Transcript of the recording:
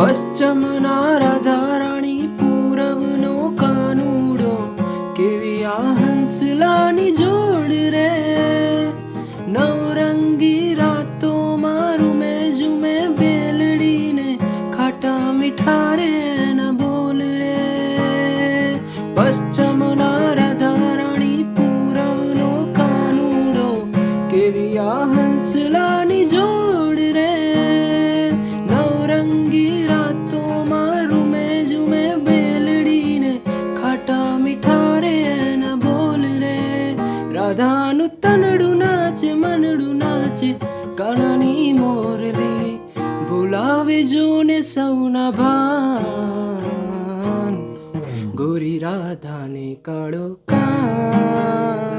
પશ્ચિમના રાધારાણી પૂરવનો કાનુડો, કેવી આ હંસલાની જોડ રે? નવરંગી રાતોમાં રૂમે જુમે બેલડીને ખાટા મીઠા રે ન બોલ રે. પશ્ચિમના રાધારાણી પૂરવનો કાનુડો, કેવી આ હંસલાની રાધાનું તનડું નાચે મનડું નાચે કાનાની મોર રે બોલાવે જોને સૌના ભાન ગોરી રાધાને કાળો કાન